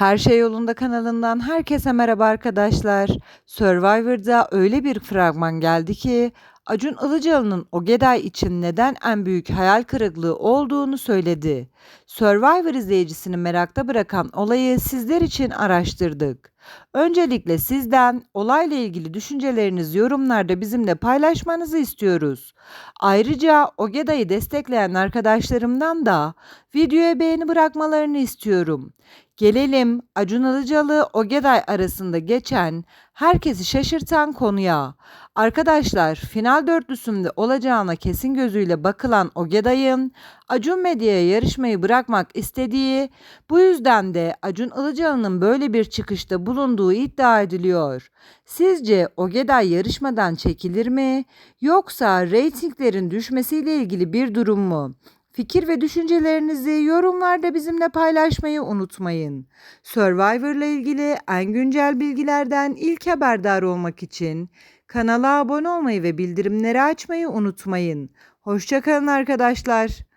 Her Şey Yolunda kanalından herkese merhaba arkadaşlar. Survivor'da öyle bir fragman geldi ki Acun Ilıcalı'nın Ogeday için neden en büyük hayal kırıklığı olduğunu söyledi. Survivor izleyicisini merakta bırakan olayı sizler için araştırdık. Öncelikle sizden olayla ilgili düşüncelerinizi yorumlarda bizimle paylaşmanızı istiyoruz. Ayrıca Ogeday'ı destekleyen arkadaşlarımdan da videoya beğeni bırakmalarını istiyorum. Gelelim Acun Ilıcalı Ogeday arasında geçen herkesi şaşırtan konuya. Arkadaşlar final dörtlüsünde olacağına kesin gözüyle bakılan Ogeday'ın Acun Medya'ya yarışmayı bırakmak istediği bu yüzden de Acun Ilıcalı'nın böyle bir çıkışta bulunduğu iddia ediliyor. Sizce Ogeday yarışmadan çekilir mi yoksa reytinglerin düşmesiyle ilgili bir durum mu? Fikir ve düşüncelerinizi yorumlarda bizimle paylaşmayı unutmayın. Survivor ile ilgili en güncel bilgilerden ilk haberdar olmak için kanala abone olmayı ve bildirimleri açmayı unutmayın. Hoşçakalın arkadaşlar.